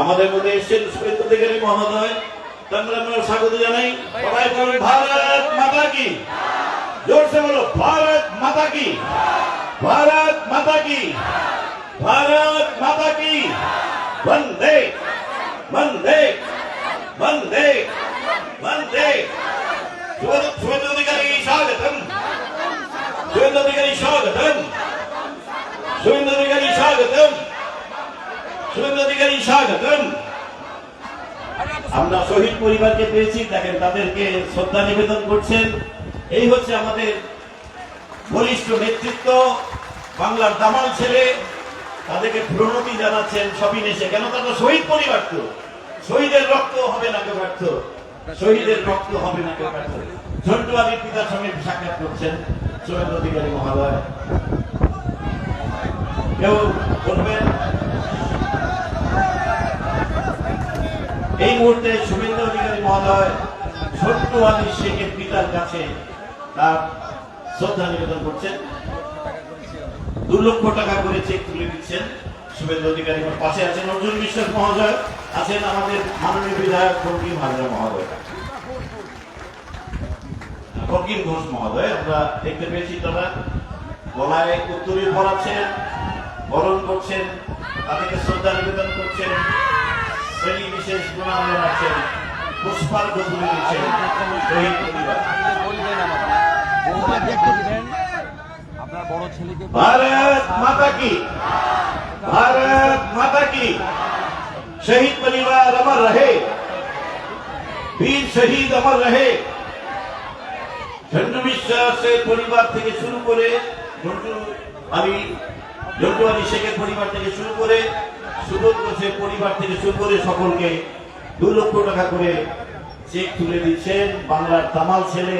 আমাদের মধ্যে এসেছেন শ্বেত অধিকারী মহোদয়। তাদের আমরা স্বাগত জানাই। সবাই বলুন, ভারত মাতা কি? জোরসে বলো, ভারত মাতা কি? ভারত মাতা কি? ভারত মাতা কি? বন্দে বন্দে বন্দে বন্দে। শ্বেত অধিকারী স্বাগতম। শ্বেত অধিকারী স্বাগতম। শ্বেত অধিকারী স্বাগতম। অধিকারী স্বাগতম। আমরা শহীদ পরিবারকে পেয়েছি, দেখেন তাদেরকে শ্রদ্ধা নিবেদন করছেন। এই হচ্ছে আমাদের বলিষ্ঠ নেতৃত্ব, বাংলার দামাল ছেলে। তাদেরকে প্রণতি জানাচ্ছেন সবিনেশে কেন? তারা শহীদ পরিবার তো। শহীদের রক্ত হবে না কেউ ব্যর্থ? শহীদের রক্ত হবে না কেউ ব্যর্থ? ঝন্টু আলীর পিতার সঙ্গে সাক্ষাৎ করছেন শুভেন্দু অধিকারী মহাদয় কেউ বলবেন এই মুহূর্তে শুভেন্দু অধিকারী মহোদয় ছোট্ট শেখের পিতার কাছে তার শ্রদ্ধা নিবেদন করছেন। দু লক্ষ টাকা করে চেক তুলে দিচ্ছেন শুভেন্দু অধিকারী। পাশে আছেন অর্জুন বিশ্বাস মহোদয়, আছেন আমাদের মাননীয় বিধায়ক বঙ্কিম হাজরা মহোদয়। বঙ্কিম ঘোষ মহোদয়, আমরা দেখতে পেয়েছি তারা গলায় উত্তরী পড়াচ্ছেন বরণ করছেন, তাদেরকে শ্রদ্ধা নিবেদন করছেন। শ্রেণী বিশেষ প্রণাম জানাচ্ছেন পুষ্পার্ঘ তুলে দিচ্ছেন শহীদ পরিবার বলবেন আমাকে বউকে দেখতে দিবেন আপনার বড় ছেলেকে भारत माता की भारत माता की शहीद परिवार अमर रहे वीर शहीद अमर रहे ঝন্টু বিশ্বাসের পরিবার থেকে শুরু করে ঝন্টু আমি ঝন্টু আলী শেখের পরিবার থেকে শুরু করে সুবোধ ঘোষের পরিবার থেকে শুরু করে সকলকে দু লক্ষ টাকা করে চেক তুলে দিচ্ছেন বাংলার তামাল ছেলে,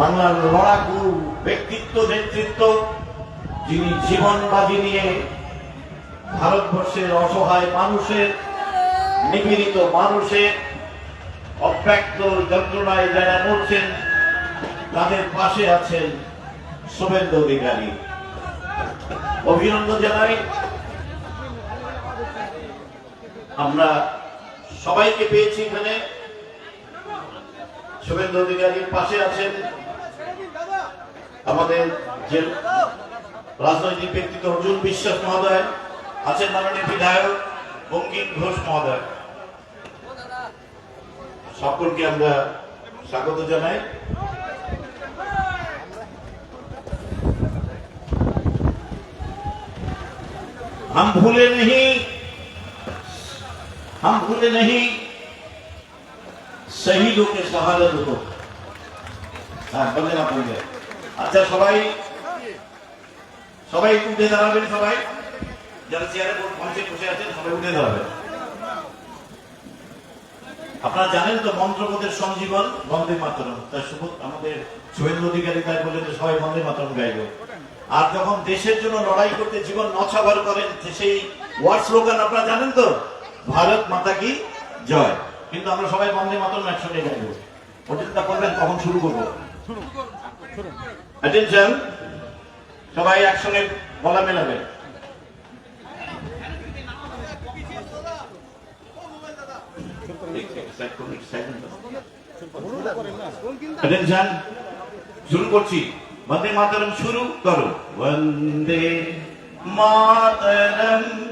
বাংলার লড়াকু, ব্যক্তিত্ব, নেতৃত্ব, যিনি জীবন বাজি নিয়ে ভারতবর্ষের অসহায় মানুষের, নিপীড়িত মানুষের অব্যক্ত যন্ত্রণায় যারা মরছেন, তাদের পাশে আছেন শুভেন্দু অধিকারী। অভিনন্দন জানাই। আমরা সবাইকে পেয়েছি এখানে শুভেন্দু অধিকারীর পাশে আছেন আমাদের যে রাজনৈতিক ব্যক্তিত্ব অর্জুন বিশ্বাস মহোদয় আছেন মাননীয় বিধায়ক বঙ্কিম ঘোষ মহোদয় সকলকে আমরা স্বাগত জানাই हम भूले नहीं हम भूले नहीं शहीदों के शहादत को হ্যাঁ বললেন আপনাদের আচ্ছা সবাই সবাই একটু উঠে দাঁড়াবেন সবাই যারা চেয়ারে মঞ্চে বসে আছেন সবাই উঠে দাঁড়াবেন আপনারা জানেন তো মন্ত্রপদের সংজীবন বন্দে মাতরম তার সুবোধ আমাদের শুভেন্দু অধিকারী তাই বললেন যে সবাই বন্দে মাতরম গাইব আর যখন দেশের জন্য লড়াই করতে জীবন নছাবার করেন সেই ওয়ার্ড স্লোগান আপনারা জানেন তো ভারত মাতা কি? জয়। কিন্তু আমরা সবাই বন্দে মাতরম একসঙ্গে গাইব। ওটা করবেন কখন শুরু করব। সবাই একসঙ্গে গলা মেলাবে শুরু করছি। বন্দে মাতরম শুরু করো। বন্দে মাতরম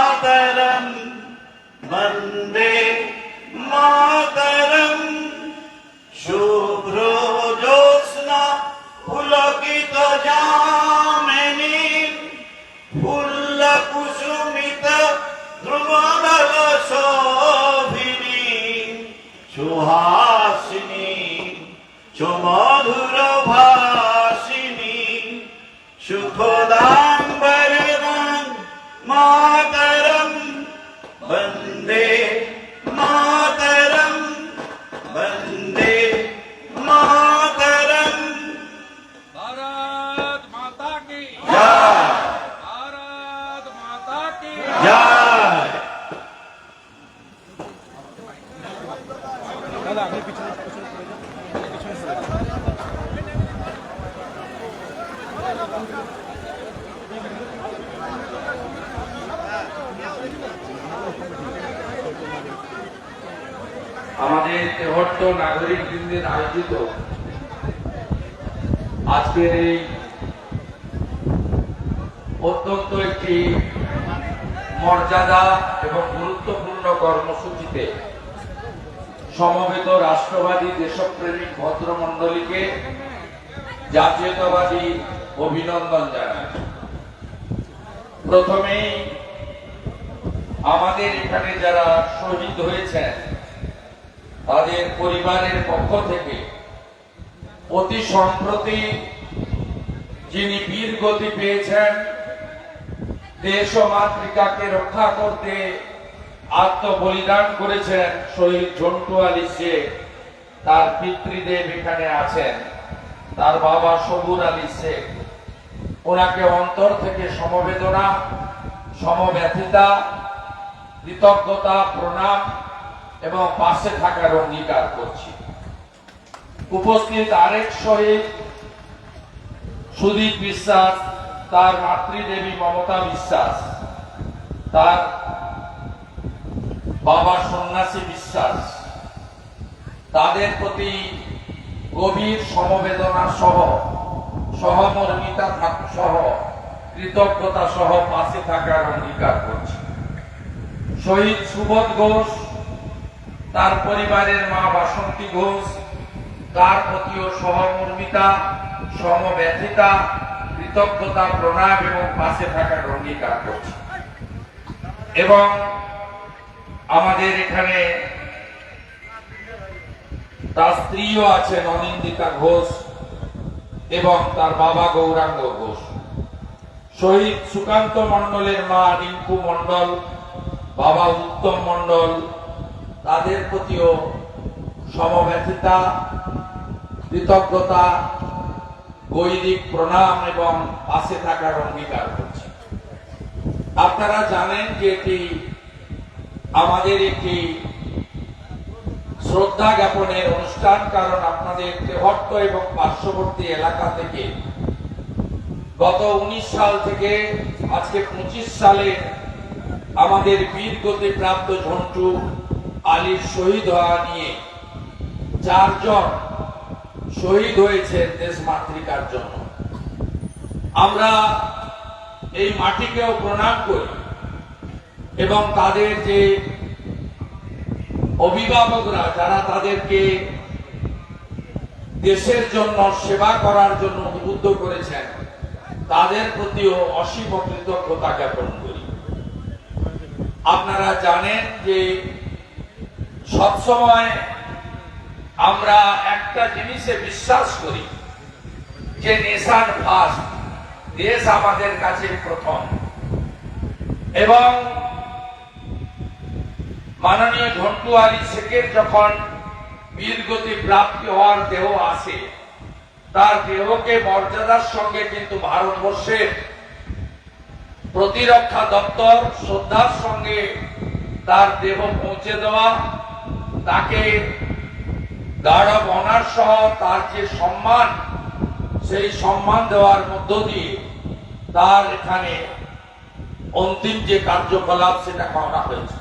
অত্যন্ত একটি মর্যাদা এবং গুরুত্বপূর্ণ কর্মসূচিতে সমবেত রাষ্ট্রবাদী দেশপ্রেমিক ভদ্রমণ্ডলীকে জাতীয়তাবাদী অভিনন্দন জানাই। প্রথমেই আমাদের এখানে যারা শহীদ হয়েছেন, তাদের পরিবারের পক্ষ থেকে অতি সম্প্রতি যিনি বীর গতি পেয়েছেন দেশ ও মাতৃকাকে রক্ষা করতে আত্মবলিদান করেছেন শহীদ ঝন্টু আলী শেখ। তার পিতৃদেব এখানে আছেন। তার বাবা সবুর আলী শেখ। ওনাকে অন্তর থেকে সমবেদনা, সমব্যথিতা, কৃতজ্ঞতা, প্রণাম এবং পাশে থাকার অঙ্গীকার করছি। উপস্থিত আরেক শহীদ সুদীপ বিশ্বাস তার মাতৃদেবী মমতা বিশ্বাস, তার বাবা সন্ন্যাসী বিশ্বাস, তাদের প্রতি গভীর সমবেদনা সহ, সহমর্মিতা সহ, কৃতজ্ঞতা সহ পাশে থাকার অঙ্গীকার করছি। শহীদ সুবোধ ঘোষ, তার পরিবারের মা বাসন্তী ঘোষ, তার প্রতিও সহমর্মিতা, সমব্যথিতা কৃতজ্ঞতা, প্রণাম এবং পাশে থাকার অঙ্গীকার করছি। এবং আমাদের এখানে তার স্ত্রীও আছেন অনিন্দিতা ঘোষ এবং তার বাবা গৌরাঙ্গ ঘোষ। শহীদ সুকান্ত মণ্ডলের মা রিঙ্কু মণ্ডল, বাবা উত্তম মণ্ডল, তাদের প্রতিও সমব্যথিতা, কৃতজ্ঞতা গৈরিক প্রণাম এবং পাশে থাকার অঙ্গীকার করছি। আপনারা জানেন যে এটি আমাদের একটি শ্রদ্ধা জ্ঞাপনের অনুষ্ঠান, কারণ আপনাদের তেহট্ট এবং পার্শ্ববর্তী এলাকা থেকে গত উনিশ সাল থেকে আজকে পঁচিশ সালে আমাদের বীর গতি প্রাপ্ত ঝন্টু আলীর শহীদ হওয়া নিয়ে চারজন শহীদ হয়েছেন দেশ মাতৃকার জন্য। আমরা এই মাটিকেও প্রণাম করি এবং তাদের যে অভিভাবকরা, যারা তাদেরকে দেশের জন্য সেবা করার জন্য উদ্বুদ্ধ করেছেন, তাদের প্রতিও অসীম কৃতজ্ঞতা জ্ঞাপন করি। আপনারা জানেন যে সবসময় আমরা একটা জিনিসে বিশ্বাস করি যে নেশান ফার্স্ট দেশ আমাদের কাছে প্রথম। এবং মাননীয় ঝন্টু আলী শেখের যখন বীরগতি প্রাপ্তি হওয়ার দেহ আসে, তার দেহকে মর্যাদার সঙ্গে কিন্তু ভারতবর্ষের প্রতিরক্ষা দপ্তর শ্রদ্ধার সঙ্গে তার দেহ পৌঁছে দেওয়া, তাকে গার্ড অফ অনার সহ তার যে সম্মান, সেই সম্মান দেওয়ার মধ্য দিয়ে তার এখানে অন্তিম যে কার্যকলাপ, সেটা করা হয়েছে।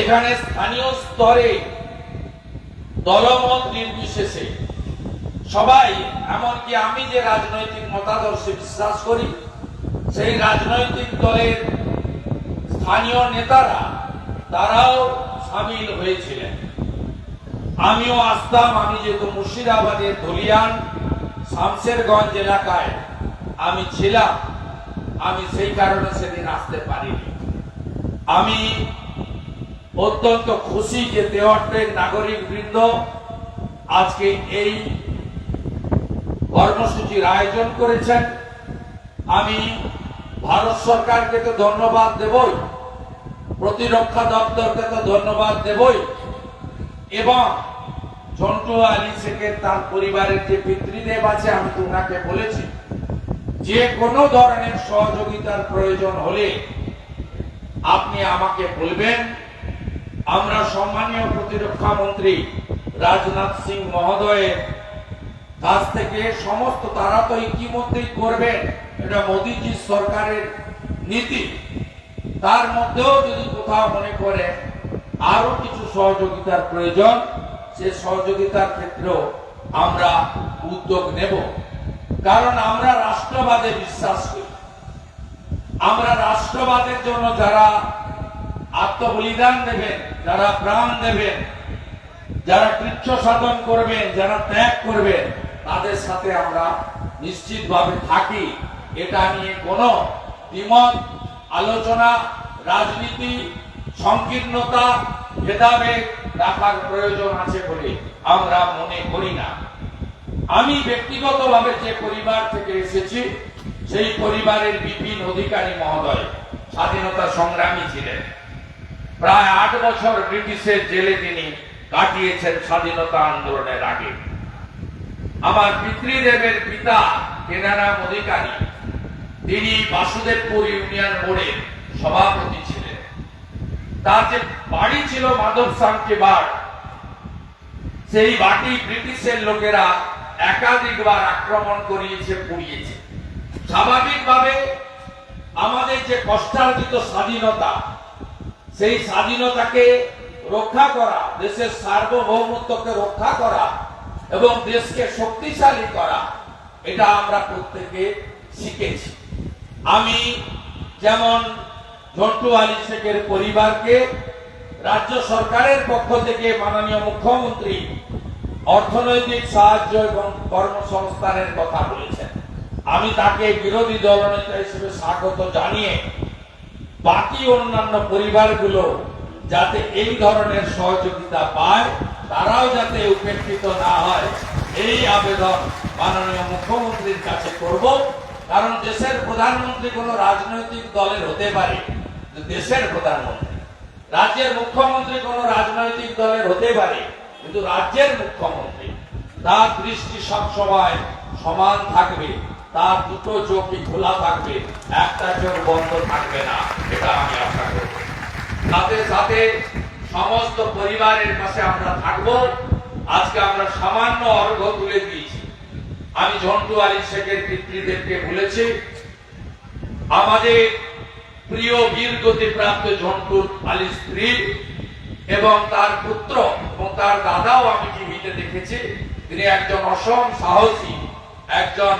এখানে স্থানীয় স্তরে দলমত নির্বিশেষে সবাই, এমনকি আমি যে রাজনৈতিক মতাদর্শে বিশ্বাস করি, সেই রাজনৈতিক দলের স্থানীয় নেতারা, তারাও সামিল হয়েছিলেন। আমিও আসতাম, আমি যেহেতু মুর্শিদাবাদের ধলিয়ান, শামশেরগঞ্জ এলাকায় আমি ছিলাম, আমি সেই কারণে সেদিন আসতে পারিনি। আমি অত্যন্ত খুশি যে দেওয়াটের নাগরিক বৃন্দ আজকে এই কর্মসূচির আয়োজন করেছেন। আমি ভারত সরকারকে তো ধন্যবাদ দেবই, প্রতিরক্ষা দপ্তরকে তো ধন্যবাদ দেবই। এবং ঝন্টু আলী শেখের তার পরিবারের যে পিতৃদেব আছে, আমি তো ওনাকে বলেছি, যে কোনো ধরনের সহযোগিতার প্রয়োজন হলে আপনি আমাকে বলবেন। আমরা সম্মানীয় প্রতিরক্ষা মন্ত্রী রাজনাথ সিং মহোদয়ের কাছ থেকে সমস্ত তারা তো ইতিমধ্যেই করবেন। এটা মোদীজির সরকারের নীতি। তার মধ্যেও যদি কোথাও মনে করে আরও কিছু সহযোগিতার প্রয়োজন, সে সহযোগিতার ক্ষেত্রেও আমরা উদ্যোগ নেব। কারণ আমরা রাষ্ট্রবাদে বিশ্বাস করি। আমরা রাষ্ট্রবাদের জন্য যারা আত্মবলিদান দেবেন, যারা প্রাণ দেবেন, যারা কৃচ্ছ সাধন করবেন, যারা ত্যাগ করবেন, তাদের সাথে আমরা নিশ্চিতভাবে থাকি। এটা নিয়ে কোনো দ্বিমত, আলোচনা, রাজনীতি সংকীর্ণতা ভেদাভেদ রাখার প্রয়োজন আছে বলে আমরা মনে করি না। আমি ব্যক্তিগতভাবে যে পরিবার থেকে এসেছি, সেই পরিবারের বিপিন অধিকারী মহোদয় স্বাধীনতা সংগ্রামী ছিলেন। প্রায় আট বছর ব্রিটিশের জেলে তিনি কাটিয়েছেন স্বাধীনতা আন্দোলনের আগে। আমার পিতৃদেবের পিতা কেনারাম অধিকারী, তিনি বাসুদেবপুর ইউনিয়ন বোর্ডের সভাপতি তার যে বাড়ি ছিল মাধব সাংকে বার, সেই বাটি ব্রিটিশের লোকেরা একাধিকবার আক্রমণ করিয়েছে, পুড়িয়েছে। স্বাভাবিকভাবে আমাদের যে কষ্টার্জিত স্বাধীনতা, সেই স্বাধীনতাকে রক্ষা করা, দেশের সার্বভৌমত্বকে রক্ষা করা এবং দেশকে শক্তিশালী করা, এটা আমরা প্রত্যেকে শিখেছি। আমি যেমন ঝন্টু আলী শেখের পরিবারকে রাজ্য সরকারের পক্ষ থেকে মাননীয় মুখ্যমন্ত্রী অর্থনৈতিক সাহায্য এবং কর্মসংস্থানের কথা বলেছেন। আমি তাকে বিরোধী দলনেতা হিসেবে স্বাগত জানিয়ে বাকি অন্যান্য পরিবারগুলো যাতে এই ধরনের সহযোগিতা পায়, তারাও যাতে উপেক্ষিত না হয়, এই আবেদন মাননীয় মুখ্যমন্ত্রীর কাছে করব। কারণ দেশের প্রধানমন্ত্রী কোনো রাজনৈতিক দলের হতে পারে দেশের প্রধানমন্ত্রী রাজ্যের মুখ্যমন্ত্রী কোনো রাজনৈতিক দলের হতে পারে, কিন্তু রাজ্যের মুখ্যমন্ত্রী, তার দৃষ্টি সবসময় সমান থাকবে, তার দুটো চোখই খোলা থাকবে, একটা চোখ বন্ধ থাকবে না, এটা আমি আশা করব সাথে সাথে সমস্ত পরিবারের পাশে আমরা থাকব। আজকে আমরা সামান্য অর্ঘ তুলে দিয়েছি। আমি ঝন্টু আলী শেখের পিতৃদেবকে বলেছি, আমাদের প্রিয় বীর গতিপ্রাপ্ত ঝন্টু আলী স্ত্রী এবং তার পুত্র এবং তার দাদাও আমি টিভিতে দেখেছি। তিনি একজন অসম সাহসী, একজন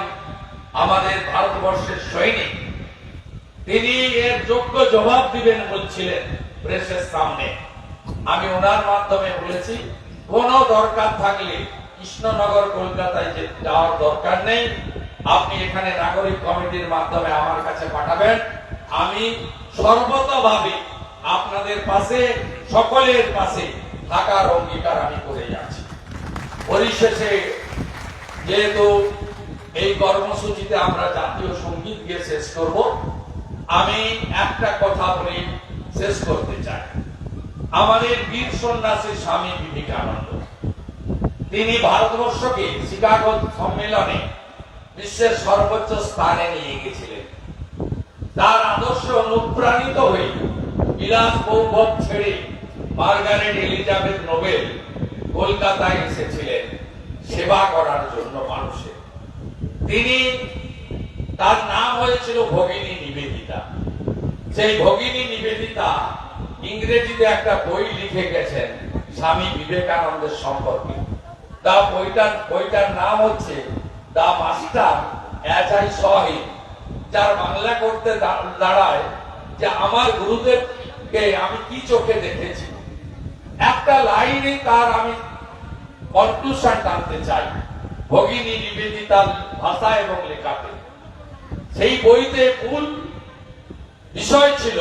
আমাদের ভারতবর্ষের সৈনিক। তিনি এর যোগ্য জবাব দিবেন বলছিলেন প্রেসের সামনে। আমি ওনার মাধ্যমে বলেছি, কোন দরকার থাকলে কৃষ্ণনগর, কলকাতায় যাওয়ার দরকার নেই, আপনি এখানে নাগরিক কমিটির মাধ্যমে আমার কাছে পাঠাবেন। আমি সর্বতভাবে আপনাদের পাশে, সকলের পাশে থাকার অঙ্গীকার আমি করে যাচ্ছি। পরিশেষে যেহেতু এই কর্মসূচিতে আমরা জাতীয় সংগীত গিয়ে শেষ করব, আমি একটা কথা বলে শেষ করতে চাই। আমাদের বীর সন্ন্যাসী স্বামী বিবেকানন্দ, তিনি ভারতবর্ষকে শিকাগো সম্মেলনে বিশ্বের সর্বোচ্চ স্থানে নিয়ে গেছিলেন। তার আদর্শে অনুপ্রাণিত হয়ে বিলাস বৌভব ছেড়ে মার্গারেট এলিজাবেথ নোবেল কলকাতায় এসেছিলেন সেবা করার জন্য মানুষের তিনি তার নাম হয়েছিল ভগিনী নিবেদিতা। সেই ভগিনী নিবেদিতা ইংরেজিতে একটা বই লিখে গেছেন, স্বামী বিবেকানন্দের সম্পর্কে। তা বইটার বইটার নাম হচ্ছে the master as I saw him যার বাংলা করতে দাঁড়ায় যে আমার গুরুদেবকে আমি কি চোখে দেখেছি। একটা লাইনে তার আমি কনক্লুশন টানতে চাই। ভগিনী নিবেদিতার ভাষা এবং লেখাতে। সেই বইতে মূল বিষয় ছিল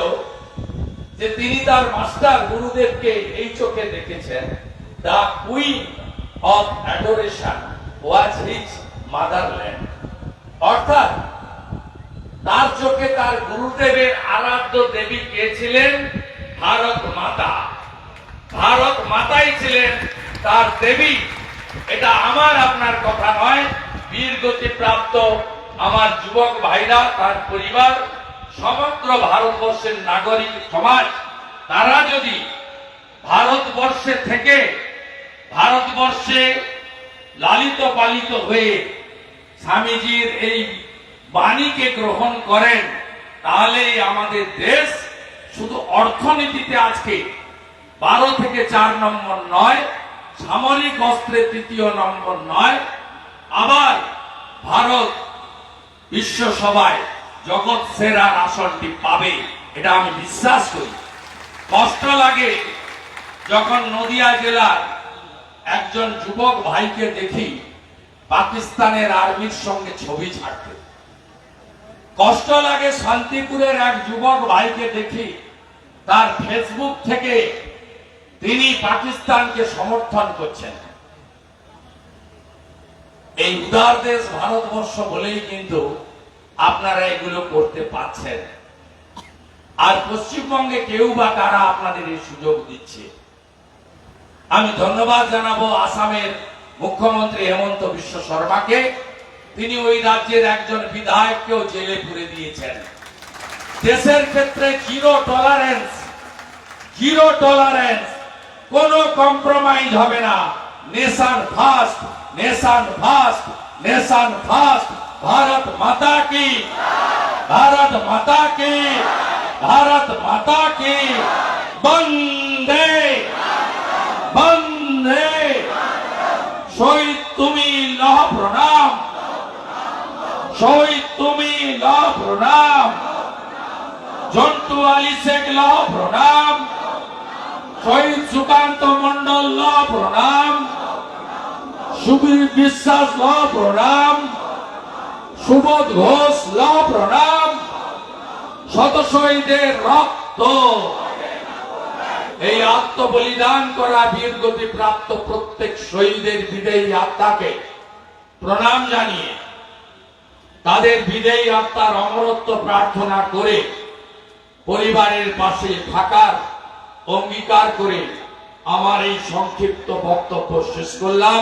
যে তিনি তার মাস্টার গুরুদেবকে এই চোখে দেখেছেন। The queen of adoration was his motherland. অর্থাৎ তার চোখে তার গুরুদেবের আরাধ্য দেবী কে ছিলেন? ভারত মাতা। ভারত মাতাই ছিলেন তার দেবী। এটা আমার আপনার কথা নয়, বীর গতি প্রাপ্ত আমার যুবক ভাইরা, তার পরিবার, সমগ্র ভারতবর্ষের নাগরিক সমাজ। তারা যদি ভারতবর্ষে থেকে ভারতবর্ষে লালিত পালিত হয়ে স্বামীজির এই বাণীকে গ্রহণ করেন তাহলে আমাদের দেশ শুধু অর্থনীতিতে আজকে বারো থেকে চার নম্বর নয়, সামরিক অস্ত্রে তৃতীয় নম্বর নয়, আবার ভারত বিশ্ব সভায় জগৎ সেরার আসনটি পাবে, এটা আমি বিশ্বাস করি। কষ্ট লাগে যখন নদিয়া জেলার একজন যুবক ভাইকে দেখি পাকিস্তানের আর্মির সঙ্গে ছবি ছাড়তে। কষ্ট লাগে শান্তিপুরের এক যুবক ভাইকে দেখি। তার ফেসবুক থেকে তিনি পাকিস্তানকে সমর্থন করছেন। এই উদার দেশ ভারতবর্ষ বলেই কিন্তু আপনারা এগুলো করতে পারছেন। আর পশ্চিমবঙ্গে কেউ বা কারা আপনাদের এই সুযোগ দিচ্ছে? আমি ধন্যবাদ জানাব আসামের মুখ্যমন্ত্রী হেমন্ত বিশ্ব শর্মাকে। তিনি ওই রাজ্যের একজন বিধায়ককেও জেলে পুরে দিয়েছেন। দেশের ক্ষেত্রে জিরো টলারেন্স জিরো টলারেন্স কোনো কম্প্রোমাইজ হবে না। Nation first nation first nation first Bharat Mata কি ভারত মাতা কি ভারত মাতা কি বন্দে বন্দে শহীদ তুমি লহ শহীদ তুমি লহ প্রণাম। জন্টু আলী শেখ লহ প্রণাম। শহীদ সুকান্ত মন্ডল প্রণাম। সুবীর বিশ্বাস প্রণাম। সুবোধ ঘোষ লহ প্রণাম। শত শহীদের রক্ত। এই আত্মবলিদান করা বীর গতি প্রাপ্ত প্রত্যেক শহীদের বিদেয়ী আত্মাকে প্রণাম জানিয়ে তাদের বিদেয়ী আত্মার অমরত্ব প্রার্থনা করে পরিবারের পাশে থাকার অঙ্গীকার করে আমার এই সংক্ষিপ্ত বক্তব্য শেষ করলাম।